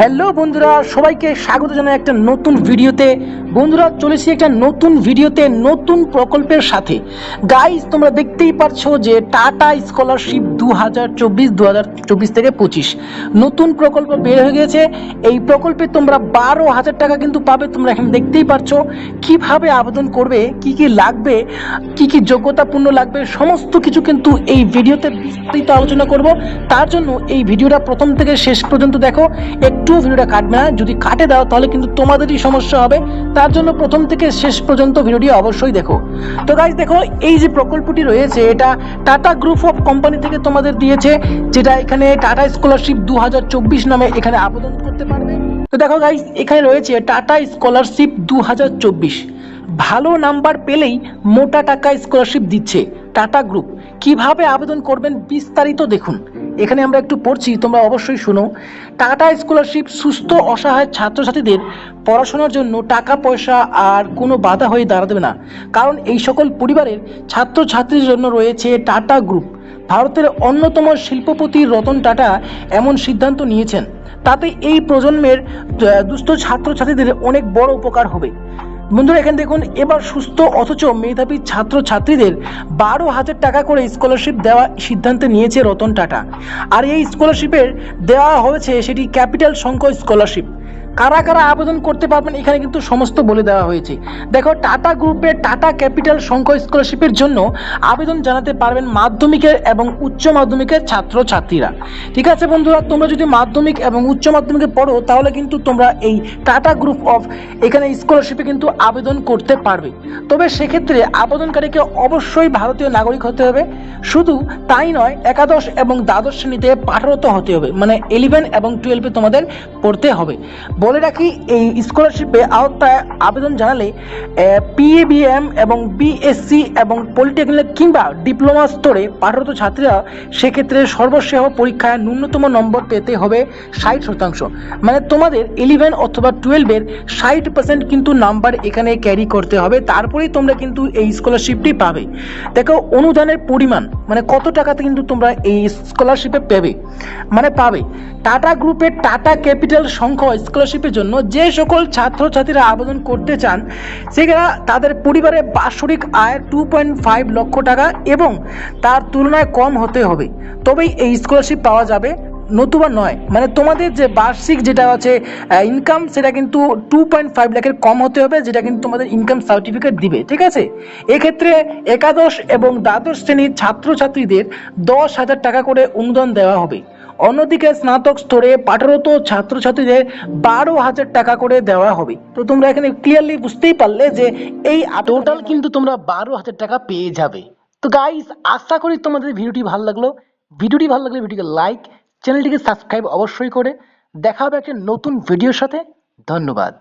Hello বন্ধুরা, সবাইকে স্বাগত জানাই একটা নতুন ভিডিওতে। বন্ধুরা চলেছি একটা নতুন ভিডিওতে, নতুন প্রকল্পের সাথে। গাইস তোমরা দেখতেই পারছ যে টাটা স্কলারশিপ দু হাজার চব্বিশ দু হাজার চব্বিশ থেকে পঁচিশ। নতুন প্রকল্প বের হয়ে গেছে। এই প্রকল্পে তোমরা বারো হাজার টাকা কিন্তু পাবে। তোমরা এখানে দেখতেই পারছ কীভাবে আবেদন করবে, কি কি লাগবে, কি কি যোগ্যতাপূর্ণ লাগবে, সমস্ত কিছু কিন্তু এই ভিডিওতে বিস্তারিত আলোচনা করব। তার জন্য এই ভিডিওটা প্রথম থেকে শেষ পর্যন্ত দেখো। একটু ভিডিওটা কাটবে না। যদি কাটে দাও, তাহলে কিন্তু তোমাদেরই সমস্যা হবে। তার জন্য প্রথম থেকে শেষ পর্যন্ত ভিডিওটি অবশ্যই দেখো। তো গাইজ দেখো, এই যে প্রকল্পটি রয়েছে, এটা টাটা গ্রুপ অফ কোম্পানি থেকে তোমাদের দিয়েছে, যেটা এখানে টাটা স্কলারশিপ দুহাজার চব্বিশ নামে এখানে আবেদন করতে পারবে। তো দেখো গাইজ এখানে রয়েছে টাটা স্কলারশিপ দু হাজার চব্বিশ। ভালো নাম্বার পেলেই মোটা টাকা স্কলারশিপ দিচ্ছে টাটা গ্রুপ কীভাবে আবেদন করবেন বিস্তারিত দেখুন। এখানে আমরা একটু পড়ছি, তোমরা অবশ্যই শুনো। টাটা স্কলারশিপ সুস্থ, অসহায় ছাত্রছাত্রীদের পড়াশোনার জন্য টাকা, পয়সা আর কোনো বাধা হয়ে দাঁড়াবে না। কারণ এই সকল পরিবারের ছাত্রছাত্রীর জন্য রয়েছে টাটা গ্রুপ। ভারতের অন্যতম শিল্পপতি রতন টাটা এমন সিদ্ধান্ত নিয়েছেন। তাতে এই প্রজন্মের দুস্থ ছাত্রছাত্রীদের অনেক বড় উপকার হবে। বন্ধুরা, এখানে দেখুন, এবার সুস্থ অথচ মেধাবী ছাত্র ছাত্রীদের বারো হাজার টাকা করে স্কলারশিপ দেওয়া সিদ্ধান্ত নিয়েছে রতন টাটা। আর এই স্কলারশিপের দেওয়া হয়েছে সেটি ক্যাপিটাল সংখ্য স্কলারশিপ কারা কারা আবেদন করতে পারবেন এখানে কিন্তু সমস্ত বলে দেওয়া হয়েছে। দেখো, টাটা গ্রুপের টাটা ক্যাপিটাল সংখ্যা স্কলারশিপের জন্য আবেদন জানাতে পারবেন মাধ্যমিকের এবং উচ্চ মাধ্যমিকের ছাত্র ছাত্রীরা ঠিক আছে বন্ধুরা, তোমরা যদি মাধ্যমিক এবং উচ্চ মাধ্যমিকে পড়ো, তাহলে কিন্তু তোমরা এই টাটা গ্রুপ অফ এখানে স্কলারশিপে কিন্তু আবেদন করতে পারবে। তবে সেক্ষেত্রে আবেদনকারীকে অবশ্যই ভারতীয় নাগরিক হতে হবে। শুধু তাই নয়, একাদশ এবং দ্বাদশ শ্রেণীতে পাঠরত হতে হবে। মানে ইলেভেন এবং টুয়েলভে তোমাদের পড়তে হবে। বলে রাখি, এই স্কলারশিপে আওতায় আবেদন জানালে পিএবিএম এবং বিএসসি এবং পলিটেকনিক কিংবা ডিপ্লোমা স্তরে পাঠরত ছাত্রীরা সেক্ষেত্রে সর্বশেষ পরীক্ষায় ন্যূনতম নম্বর পেতে হবে ষাট শতাংশ। মানে তোমাদের ইলেভেন অথবা টুয়েলভের ষাট পার্সেন্ট কিন্তু নাম্বার এখানে ক্যারি করতে হবে। তারপরেই তোমরা কিন্তু এই স্কলারশিপটি পাবে। দেখো, অনুদানের পরিমাণ মানে কত টাকাতে কিন্তু তোমরা এই স্কলারশিপে পাবে? মানে পাবে। টাটা গ্রুপের টাটা ক্যাপিটাল সংখ্যা স্কলারশিপের জন্য যে সকল ছাত্রছাত্রীরা আবেদন করতে চান, সেখানে তাদের পরিবারের বার্ষরিক আয় টু পয়েন্ট ফাইভ লক্ষ টাকা এবং তার তুলনায় কম হতে হবে। তবেই এই স্কলারশিপ পাওয়া যাবে। নতুবা নয়। মানে তোমাদের যে বার্ষিক যেটা আছে ইনকাম সেটা কিন্তু টু পয়েন্ট ফাইভ লাখের কম হতে হবে, যেটা কিন্তু তোমাদের ইনকাম সার্টিফিকেট দিবে, ঠিক আছে? এক্ষেত্রে একাদশ এবং দ্বাদশ শ্রেণির ছাত্রছাত্রীদের দশ হাজার টাকা করে অনুদান দেওয়া হবে। অন্যদিকে স্নাতক স্তরে পাঠরত ছাত্রছাত্রীদের বারো হাজার টাকা করে দেওয়া হবে। তো তোমরা এখানে ক্লিয়ারলি বুঝতেই পারলে যে এই টোটাল কিন্তু তোমরা বারো হাজার টাকা পেয়ে যাবে। তো গাইস আশা করি তোমাদের ভিডিওটি ভালো লাগল। ভিডিওটি ভালো লাগলে ভিডিওকে লাইক চ্যানেলটিকে সাবস্ক্রাইব অবশ্যই করে দেখা হবে একটি নতুন ভিডিওর সাথে। ধন্যবাদ।